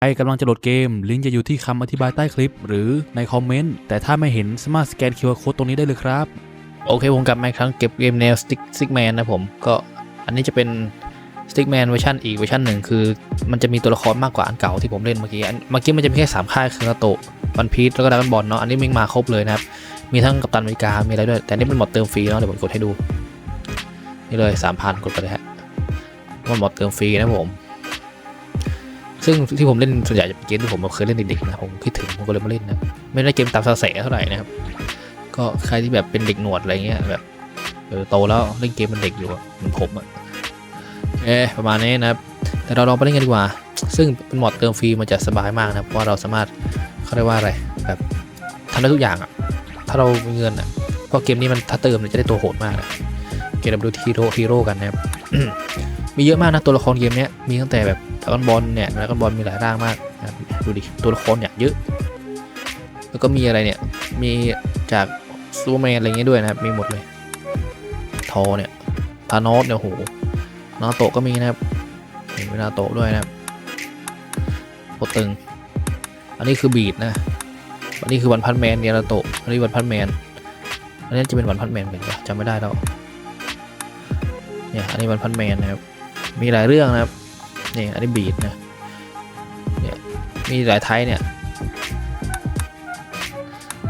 ใครกำลังจะโหลดเกม ลิงก์จะอยู่ที่คำอธิบายใต้คลิป หรือในคอมเมนต์ แต่ถ้าไม่เห็นสามารถสแกน QR Code ตรงนี้ได้เลยครับ โอเคผมกลับมาอีกครั้งเก็บเกมแนวสติ๊กซิกแมนนะผมก็อันนี้จะเป็นสติ๊กแมนเวอร์ชันอีกเวอร์ชันหนึ่งคือ มันจะมีตัวละครมากกว่าอันเก่าที่ผมเล่นเมื่อกี้เมื่อกี้มันจะมีแค่สามค่ายคือนาโตะวันพีชแล้วก็ดราก้อนบอลเนาะอันนี้มันมาครบเลยนะครับมีทั้งกัปตันอเมริกามีอะไรด้วย แต่นี่เป็นหมดเติมฟรีเนาะเดี๋ยวผมกดให้ดูนี่เลยสามพันกดไปเลยฮะมันหมดเติมฟรีนะผม ซึ่งที่ผมเล่นส่วนใหญ่จะเป็นเกมที่ผมเคยเล่นเด็กๆนะผมคิดถึงผมก็เลยมาเล่นนะไม่ได้เกมตามกระแสเท่าไหร่นะครับก็ใครที่แบบเป็นเด็กหนวดอะไรเงี้ยแบบเออโตแล้วเล่นเกมเป็นเด็กอยู่เหมือนผมอะเออประมาณนี้นะครับแต่เราลองไปเล่นกันดีกว่า ซึ่งเป็นโหมดเติมฟรีมันจะสบายมากนะเพราะเราสามารถเขาเรียกว่าอะไรแบบทำได้ทุกอย่างอะถ้าเรามีเงินอะเพราะเกมนี้มันถ้าเติมเนี่ยจะได้ตัวโหดมากนะเกมดูฮีโร่ฮีโร่กันนะครับมีเยอะมากนะตัวละครเกมเนี้ยมีตั้งแต่แบบ ดราก้อนบอลเนี่ยดราก้อนบอลมีหลายร่างมากนะดูดิตัวละครเนี่ยเยอะ แล้วก็มีอะไรเนี่ย มีจากซูเปอร์แมนอะไรเงี้ยด้วยนะครับ มีหมดเลย ทอเนี่ยทานอสเนี่ยโหนาโตะก็มีนะครับมีเวลาโตะด้วยนะครับโคตรตึง อันนี้คือบีดนะ อันนี้คือวันพันแมนเนี่ยนาโตะ อันนี้วันพันแมน อันนี้จะเป็นวันพันแมนกันปะจำไม่ได้แล้ว เนี่ย อันนี้วันพันแมนนะครับ มีหลายเรื่องนะครับ นี่อันนี้บีดนะเนี่ยมีหลายไทยเนี่ย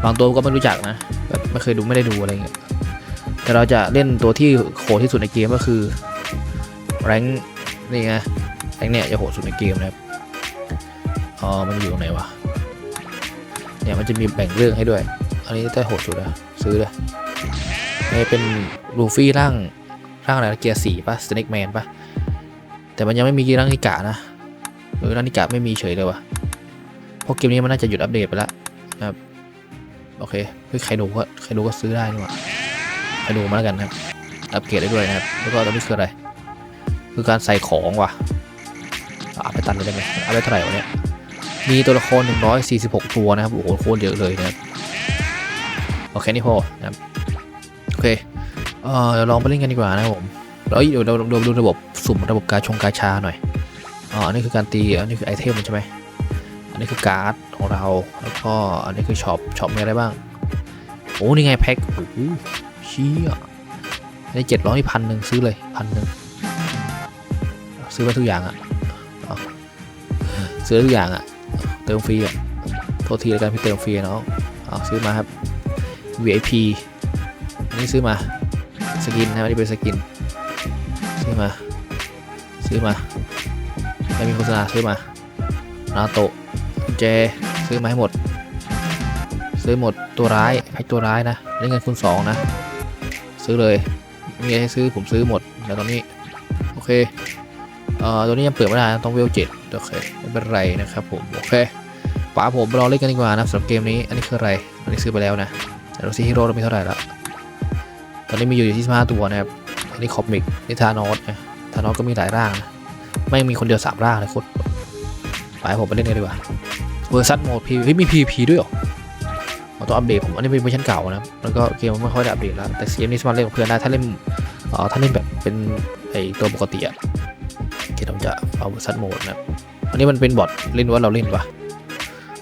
บางตัวก็ไม่รู้จักนะแบบไม่เคยดูไม่ได้ดูอะไรเงี้ยแต่เราจะเล่นตัวที่โหดที่สุดในเกมก็คือแรงนี่ไงแรงเนี่ยจะโหดสุดในเกมนะครับอ๋อมันอยู่ตรงไหนวะเนี่ยมันจะมีแบ่งเรื่องให้ด้วย อันนี้ได้โหดสุดนะซื้อเลยนี่เป็นลูฟี่ร่างร่างอะไระเกียร์สี่ปะสเน็กแมนปะ แต่มันยังไม่มีร่างนิกะนะหรือร่างนิกะไม่มีเฉยเลยวะเพราะเกมนี้มันน่าจะหยุดอัปเดตไปแล้วนะครับโอเคเฮ้ยใครดูก็ใครดูก็ซื้อได้นี่หว่าใครดูมาแล้วกันครับอัปเกรดได้ด้วยนะครับแล้วก็ตอนนี้คืออะไร คือการใส่ของว่ะเอาไปตันเลยได้ไหมเอาไปเท่าไหร่วะเนี่ยมีตัวละคร 146 ตัวนะครับ โอ้โห โคตรเยอะเลยนะครับ โอเค นี่พอนะครับ โอเค เออเดี๋ยวลองไปเล่นกันดีกว่านะครับผม แล้วเดี๋ยวเราดูดูระบบสุ่มระบบการชงกาชาหน่อยอ๋ออันนี้คือการตีอันนี้คือไอเทมใช่ไหมอันนี้คือการ์ดของเราแล้วก็อันนี้คือช็อปช็อปมีอะไรบ้างโอ้นี่ไงแพ็คโอ้โหเชี่ยได้เจ็ดร้อยพันหนึ่งซื้อเลยพันหนึ่งซื้อไปทุกอย่างอะเอาซื้อทุกอย่างอะเติมฟรีอะโทษทีแล้วกันพี่เติมฟรีอะน้องเอาซื้อมาครับ VIP อันนี้ซื้อมาสกินนะอันนี้เป็นสกิน มา ซื้อมาไม่มีโฆษณาซื้อมานาโตะเจซื้อมาให้หมด ซื้อหมดตัวร้ายให้ตัวร้ายนะได้เงินคูณสองนะ ซื้อเลยมีอะไรให้ซื้อผมซื้อหมดแล้วตอนนี้ โอเคเอ่อตัวนี้ยังเปิดไม่ได้ต้องเวลเจ็ดโอเคไม่เป็นไรนะครับผมโอเคป๋าผมรอเล่นกันดีกว่านะสำหรับเกมนี้อันนี้คืออะไรอันนี้ซื้อไปแล้วนะแต่เราซีฮีโร่เราไม่เท่าไหร่และตอนนี้มีอยู่ที่15ตัวนะครับ อันนี้คอมิกนี่ทานอสนะทานอสก็มีหลายร่างนะไม่มีคนเดียวสามร่างเลยโคตรไปผมไปเล่นกันดีกว่าเวอร์ซันโหมดพีเฮ้ยมี PVP ด้วยเหรอเอาตัวอัปเดตผมอันนี้เป็นเวอร์ชันเก่านะแล้วก็เกมมันไม่ค่อยได้อัปเดตแล้วแต่เกมนี้สามารถเล่นกับเพื่อนได้ถ้าเล่นเอ่อถ้าเล่นแบบเป็นไอตัวปกติอะเกมผมจะเอาเวอร์ซันโหมดนะอันนี้มันเป็นบอทเล่นว่าเราเล่นปะ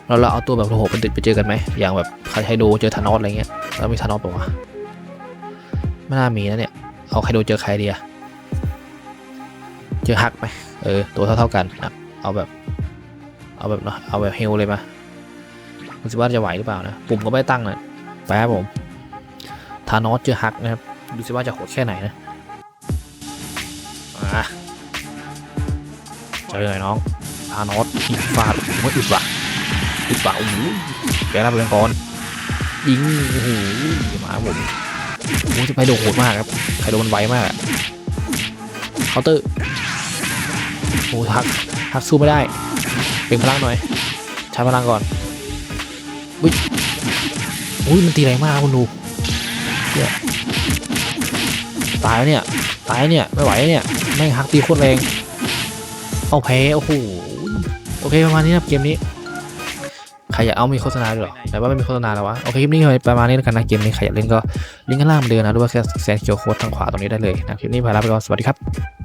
เราเราเอาตัวแบบโหดเป็นติดไปเจอกันไหมอย่างแบบใครไฮโดเจอธานอสอะไรเงี้ยแล้วมีธานอสปะวะไม่น่ามีนะเนี่ย เอาไฮโดเจอใครดีอะเจอฮักไหมเออ ตัวเท่าเท่าๆกันนะเอาแบบ เอาแบบเนาะเอาแบบเฮลเลยมาดูสิว่าจะไหวหรือเปล่านะปุ่มก็ไม่ตั้งนะแป๊บผมทานอสเจอฮักนะครับดูสิว่าจะโหดแค่ไหนนะมาเจอหน่อยน้องทานอสอีกฟาดไม่อึดว่ะอึดว่ะโอ้โหแกรับเรื่องก่อนยิงโอ้โหมาผม โอ้โหจะไปโดนโหดมากครับใคโดนมันไวมากเคาน์เตอร์โอ้ฮักฮักสู้ไม่ได้ เป็นพลังหน่อย ใช้พลังก่อนอุ้ยอุ้ยมันตีแรงมากคุณดูเนี่ยตายแล้วเนี่ย ตายแล้วเนี่ย ไม่ไหวเนี่ย แม่งฮักตีโคตรแรง เอาแพ้ โอ้โห โอเค ประมาณนี้นะครับเกมนี้ ใครอยากเอามีโฆษณาด้วยเหรอแต่ว่าไม่มีโฆษณาแล้ววะ โอเค คลิปนี้ประมาณนี้แล้วกันนะ เกมนี้ใครอยากเล่นก็ลิงก์ข้างล่างเหมือเดินนะ หรือว่าแค่แซนเคียวโค้ดทางขวาตรงนี้ได้เลยนะ คลิปนี้ไปแล้วไปก่อน สวัสดีครับ